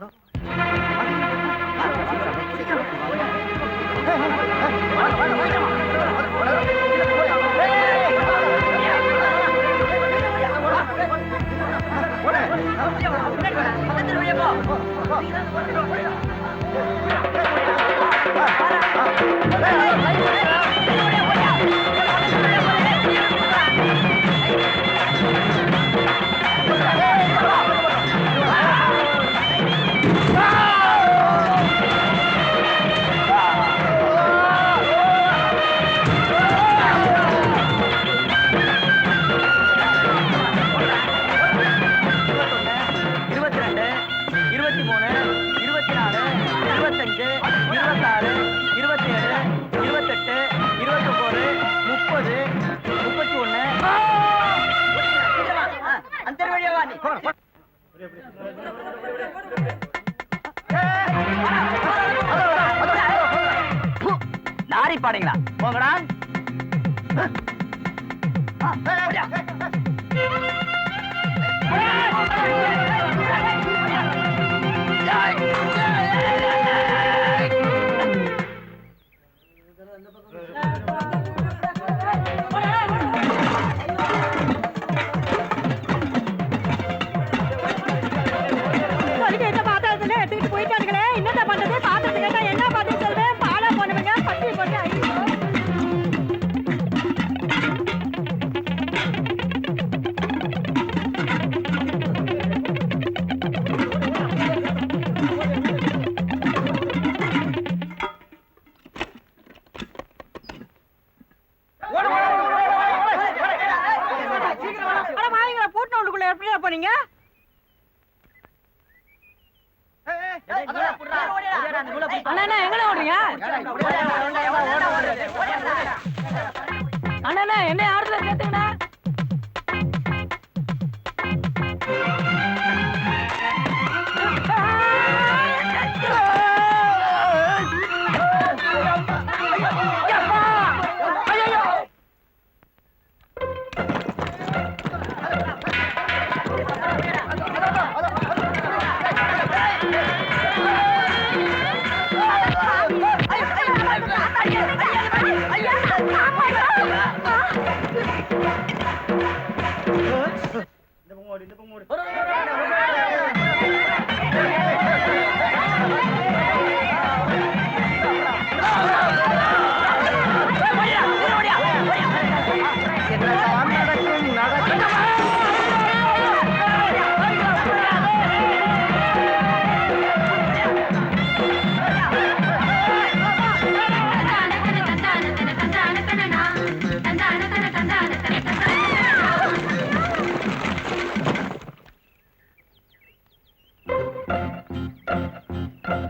Hey! பாடுங்களா போகடா அண்ணா எங்க ஓடுறீங்க அண்ணா என்ன யார்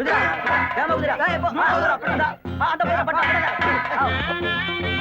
குதிரா குதிரா குதிரா குதிரா குதிரா குதிரா குதிரா குதிரா குதிரா குதிரா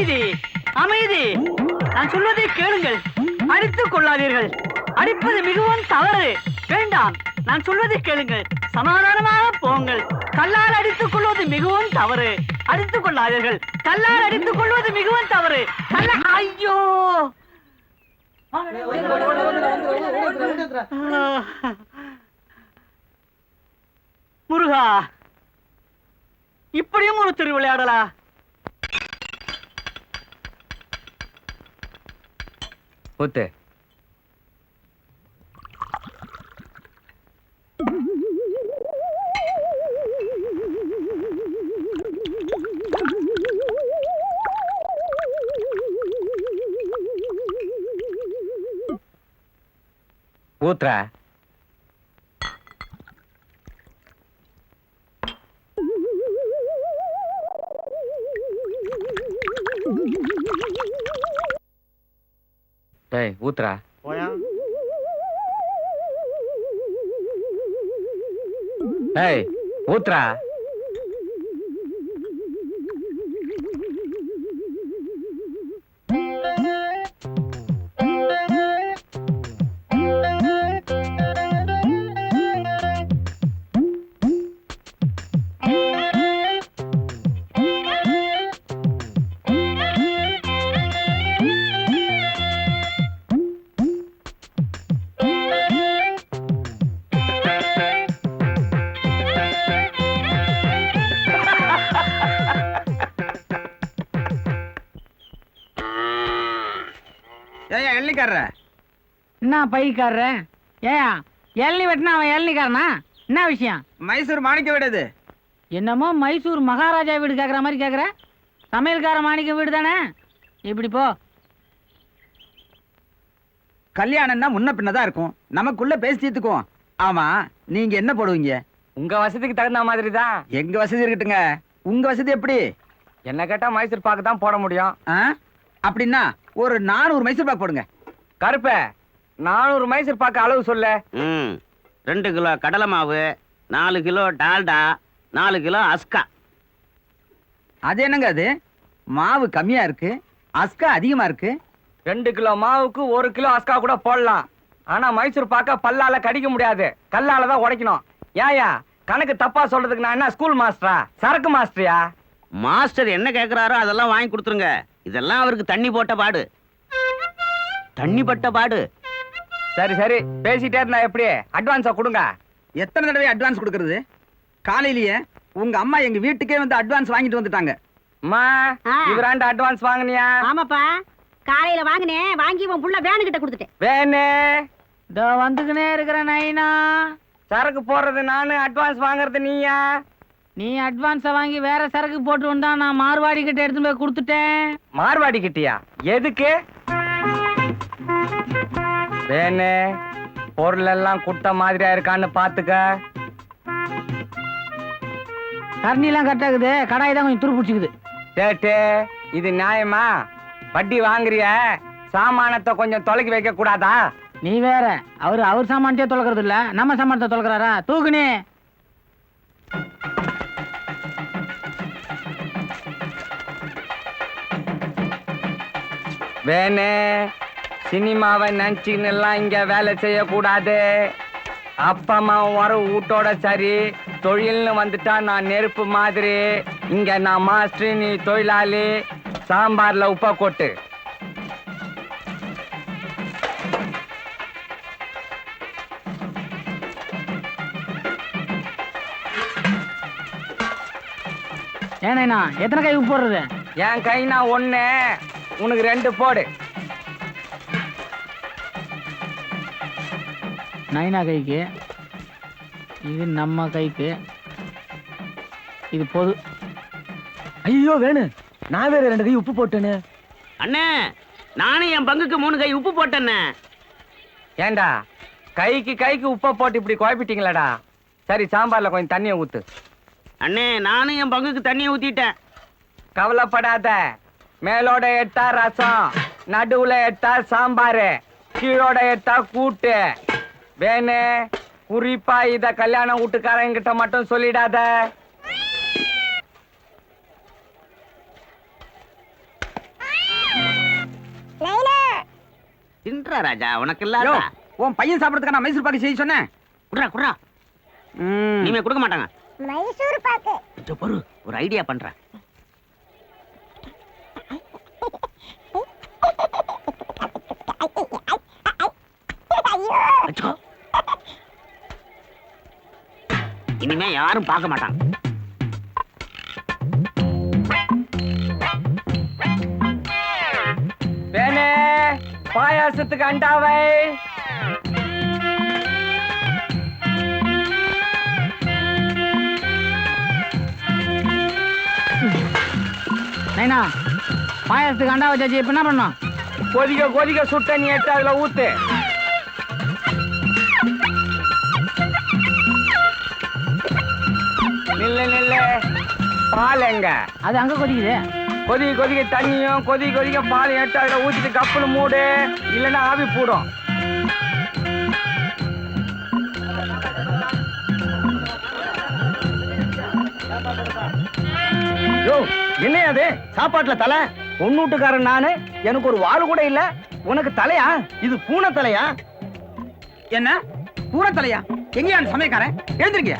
அமைதி அமைதி. நான் சொல்வதை கேளுங்கள். அடித்துக் கொள்ளாதீர்கள். அடிப்பது மிகவும் தவறு. வேண்டாம். நான் சொல்வதை கேளுங்கள். சமாதானமாக போங்கள். கல்லால் அடித்துக் கொள்வது மிகவும் தவறு. அடித்துக் கொள்ளாதீர்கள். கல்லால் அடித்துக் கொள்வது மிகவும் தவறு. கல்ல ஐயோ! முருகா இப்படியும் ஒரு திருவிளையாடலா? விளையாடலா ஊத்து కూతురా? కూతురా. எள்ளிக்காரர? என்ன பைக்காரரு? ஏயா இளநி வெட்டினா அவன் இளநிக்காரனா என்ன விஷயம்? மைசூர் மாணிக்க விடுது என்னமோ மைசூர் மகாராஜா வீடு கேட்குற மாதிரி கேட்குற சமையல்கார மாணிக்க வீடு தானே? இப்படி போ. கல்யாணம்னா முன்ன பின்னதான் இருக்கும். நமக்குள்ள பேசி தீர்த்துக்குவோம். ஆமா நீங்க என்ன போடுவீங்க? உங்க வசதிக்கு தகுந்த மாதிரி தான் எங்க வசதி இருக்கட்டுங்க. உங்க வசதி எப்படி? என்ன கேட்டா மைசூர் பாக்கு தான் போட முடியும். ஆ? அப்படின்னா ஒரு நானூறு மைசூர் பாக்கு போடுங்க. கருப்பே நானூறு மைசூர் பாக்கு அளவு சொல்லு. ம். ரெண்டு கிலோ கடலை மாவு நாலு கிலோ டால்டா நாலு கிலோ அஸ்கா. அது என்னங்க அது? மாவு கம்மியா இருக்கு அஸ்கா அதிகமா இருக்கு. ரெண்டு கிலோ மாவுக்கு ஒரு கிலோ அஸ்கா கூட போடலாம். ஆனா மைசூர் பாக்க பல்லால கடிக்க முடியாது. கல்லால தான் உடைக்கணும். ஏயா கணக்கு தப்பா சொல்றதுக்கு நான் என்ன ஸ்கூல் மாஸ்டரா சரக்கு மாஸ்டரியா மாஸ்டர் என்ன கேக்குறாரோ அதெல்லாம் வாங்கி கொடுத்துருங்க. இதெல்லாம் அவருக்கு தண்ணி போட்ட பாடு. தண்ணி பட்ட பாடு. சரி சரி. பேசிட்டே இருந்தா எப்படி? அட்வான்ஸா கொடுங்க. எத்தனை தடவை அட்வான்ஸ் கொடுக்கறது? காலையிலேயே உங்க அம்மா எங்க வீட்டுக்கே வந்து அட்வான்ஸ் வாங்கிட்டு வந்துட்டாங்க. அம்மா ஆ. இவராண்ட அட்வான்ஸ் வாங்குனியா? ஆமாப்பா. காலையில வாங்கினேன். வாங்கி உன் புள்ள வேனு கிட்ட கொடுத்துட்டேன். வேணே. இதோ வந்துக்கினே இருக்கிற நைனா. சரக்கு போடுறது நானு அட்வான்ஸ் வாங்குறது நீயா? நீ அட்வான்ஸை வாங்கி வேற சரக்கு போட்டு வந்தா நான் மார்வாடி கிட்ட எடுத்துட்டு போய் கொடுத்துட்டேன். மார்வாடி கிட்டியா? எதுக்கு? வேணே பொருள் எல்லாம் குட்ட மாதிரியா இருக்கான்னு பாத்துக்க. கரண்டிலாம் கரெக்டாகுது கடாய் தான் கொஞ்சம் துரு பிடிச்சிக்குது. சேட்டு இது நியாயமா? வட்டி வாங்குறிய? சாமானத்தை கொஞ்சம் தொலைக்கி வைக்க கூடாதா? நீ வேற. அவர் அவர் சாமான்ட்டே தொலைக்கிறது இல்ல. நம்ம சாமானத்தை தொலைக்கிறாரா? தூக்குனே. வேணே சினிமாவை நினைச்சுன்னு எல்லாம் இங்க வேலை செய்யக்கூடாது. அப்பா அம்மா வர வீட்டோட சரி. தொழில்னு வந்துட்டா நான் நெருப்பு மாதிரி. இங்க நான் மாஸ்டர் நீ தொழிலாளி. சாம்பார்ல உப்பை கொட்டு. ஏனேண்ணா எத்தனை கை உப்பு போடுறது? என் கைனா ஒண்ணு. உனக்கு ரெண்டு போடு. நைனா கைக்கு இது நம்ம கைக்கு இது பொது. ஐயோ வேணு. நான் வேற ரெண்டு கை உப்பு போட்டேன்னு அண்ணே நானும் என் பங்குக்கு மூணு கை உப்பு போட்டேண்ணே ஏண்டா? கைக்கு கைக்கு உப்பை போட்டு இப்படி குழப்பிட்டீங்களடா? சரி சாம்பார்ல கொஞ்சம் தண்ணியை ஊத்து. அண்ணே நானும் என் பங்குக்கு தண்ணியை ஊத்திட்டேன். கவலைப்படாத. மேலோட எட்டா ரசம் நடுவுல எட்டா சாம்பாரு கீழோட எட்டா கூட்டு. வேணு குறிப்பா இத கல்யாண வீட்டுக்காரங்கிட்ட மட்டும் சொல்லிடாத. தின்றா ராஜா உனக்கு இல்லாத. உன் பையன் சாப்பிடறதுக்கு நான் மைசூர் பாக்கு செய்ய சொன்னேன். குடுறா குடுறா. ம். இனிமே கொடுக்க மாட்டாங்க. மைசூர் பாக்கு. ஒரு ஐடியா பண்றேன். இனிமே யாரும் பார்க்க மாட்டாங்க. வேணே பாயாசத்துக்கு அண்டாவை. நைனா பாயாசத்துக்கு அண்டா வச்சாச்சு இப்ப என்ன பண்ணோம் கொதிக்க கொதிக்க சுட்ட நீ எடுத்து அதுல ஊத்து. நில்லு நில்லு. பால் எங்க? அது அங்க கொதிக்குது. கொதிக்க கொதிக்க தண்ணியும் கொதிக்க கொதிக்க பால் எடுத்து அதுல ஊத்திட்டு கப்புல மூடு. இல்லைன்னா ஆவி போடும். யோ என்ன அது? சாப்பாட்டுல தலை? பொண்ணூட்டுக்காரன் நானு? எனக்கு ஒரு வாள் கூட இல்ல. உனக்கு தலையா? இது பூனை தலையா என்ன? பூரா தலையா எங்கயா சமயக்காரன் எழுந்திருக்கிய?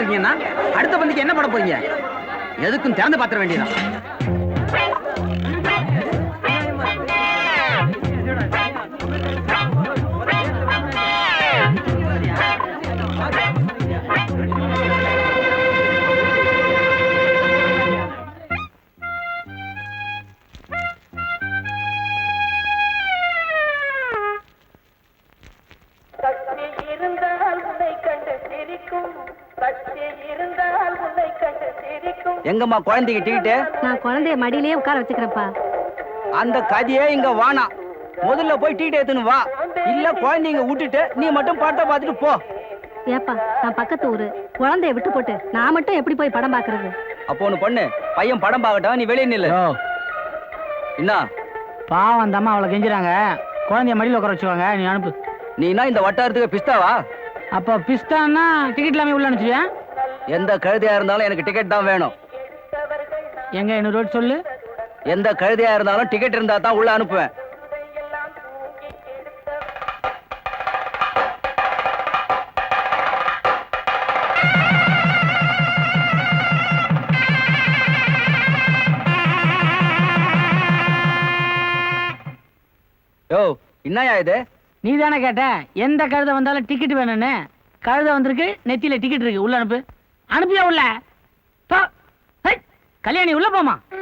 போட்டிருக்கீங்கன்னா அடுத்த பந்திக்கு என்ன போட போறீங்க? எதுக்கும் திறந்து பாத்திர வேண்டியதான் எங்கம்மா குழந்தைக்கு டிக்கெட்டு? நான் குழந்தைய மடியிலேயே உட்கார வச்சுக்கிறேன்ப்பா. அந்த கதையே இங்க வானாம் முதல்ல போய் டீ எடுத்துன்னு வா. இல்ல குழந்தைங்க விட்டுட்டு நீ மட்டும் படத்தை பார்த்துட்டு போ. ஏப்பா நான் பக்கத்து ஊரு. குழந்தைய விட்டு போட்டு நான் மட்டும் எப்படி போய் படம் பாக்குறது அப்போ ஒண்ணு பண்ணு. பையன் படம் பார்க்கட்டும் நீ வெளியே நில்லு. என்ன பாவம் அந்த அம்மா அவளை கெஞ்சுறாங்க. குழந்தைய மடியில் உட்கார வச்சுவாங்க நீ அனுப்பு. நீனா இந்த வட்டாரத்துக்கு பிஸ்தாவா? அப்போ பிஸ்தான்னா டிக்கெட் இல்லாமல் உள்ள அனுப்பிச்சியா எந்த கழுதையா இருந்தாலும் எனக்கு டிக்கெட் தான் வேணும். எங்க இன்னொரு ரோட் சொல்லு? எந்த கழுதையா இருந்தாலும் டிக்கெட் இருந்தா தான் உள்ள அனுப்புவேன். யோ என்னயா இது? நீ தானே கேட்ட? எந்த கழுதை வந்தாலும் டிக்கெட் வேணும்னு? கழுதை வந்திருக்கு நெத்தியில டிக்கெட் இருக்கு உள்ள அனுப்பு. அனுப்பியா உள்ள? போ. கல்யாணி உள்ள போமா